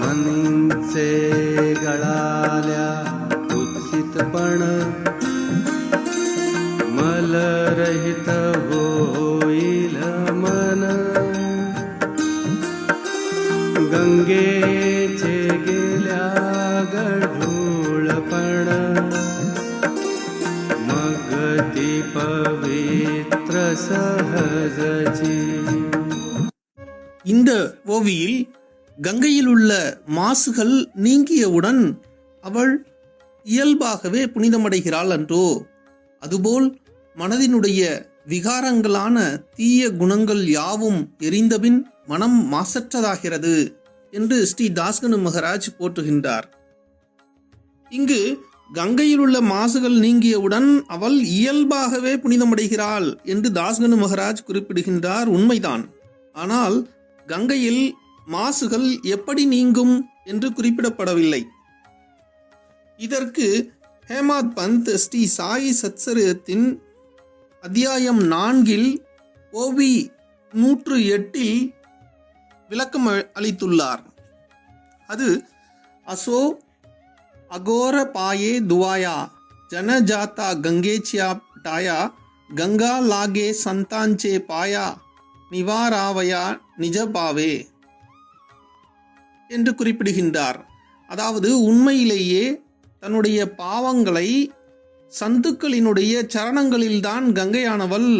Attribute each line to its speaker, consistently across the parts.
Speaker 1: मनींचे गळाल्या उत्सितपण मलरहित होईल मन गंगेचे गेल्या गढूळपण मग ती पवित्र सहजची
Speaker 2: இந்த ஓவியில் கங்கையில் உள்ள மாசுகள் நீங்கியவுடன் அவள் இயல்பாகவே புனிதமடைகிறாள் அன்றோ. அதுபோல் மனதினுடைய விகாரங்களான தீய குணங்கள் யாவும் எரிந்தபின் மனம் மாசற்றதாகிறது என்று ஸ்ரீ தாஸ்கனு மகராஜ் போற்றுகின்றார். இங்கு கங்கையில் உள்ள மாசுகள் நீங்கியவுடன் அவள் இயல்பாகவே புனிதமடைகிறாள் என்று தாஸ்கனு மகராஜ் குறிப்பிடுகின்றார் உண்மைதான். ஆனால் கங்கையில் மாசுகள் எப்படி நீங்கும் என்று குறிப்பிடப்படவில்லை. இதற்கு ஹேமாத் பந்த் ஸ்ரீ சாயி சத்சரத்தின் அத்தியாயம் நான்கில் ஓவி நூற்று எட்டில் விளக்கம் அளித்துள்ளார். அது அசோ அகோர பாயே துவாயா ஜனஜாத்தா கங்கேச்சியா டாயா கங்கா லாகே சந்தாஞ்சே பாயா நிவாராவயா நிஜபாவே என்று குறிப்பிடுகின்றார். அதாவது உண்மையிலேயே தன்னுடைய பாவங்களை சந்துக்களினுடைய சரணங்களில்தான் கங்கையானவள்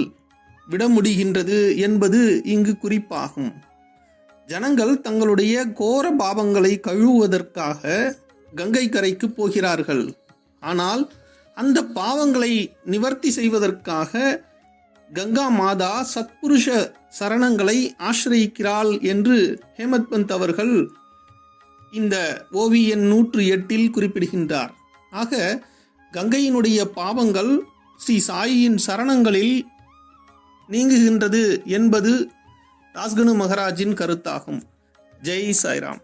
Speaker 2: விட முடிகின்றது என்பது இங்கு குறிப்பாகும். ஜனங்கள் தங்களுடைய கோர பாவங்களை கழுவுவதற்காக கங்கை கரைக்கு போகிறார்கள். ஆனால் அந்த பாவங்களை நிவர்த்தி செய்வதற்காக கங்கா மாதா சத்புருஷ சரணங்களை ஆசிரயிக்கிறாள் என்று ஹேமத் பந்த் அவர்கள் இந்த ஓவியன் நூற்று எட்டில் குறிப்பிடுகின்றார். ஆக கங்கையினுடைய பாவங்கள் ஸ்ரீ சாயியின் சரணங்களில் நீங்குகின்றது என்பது ராஸ்கனு மகராஜின் கருத்தாகும். ஜெய் சாய்ராம்.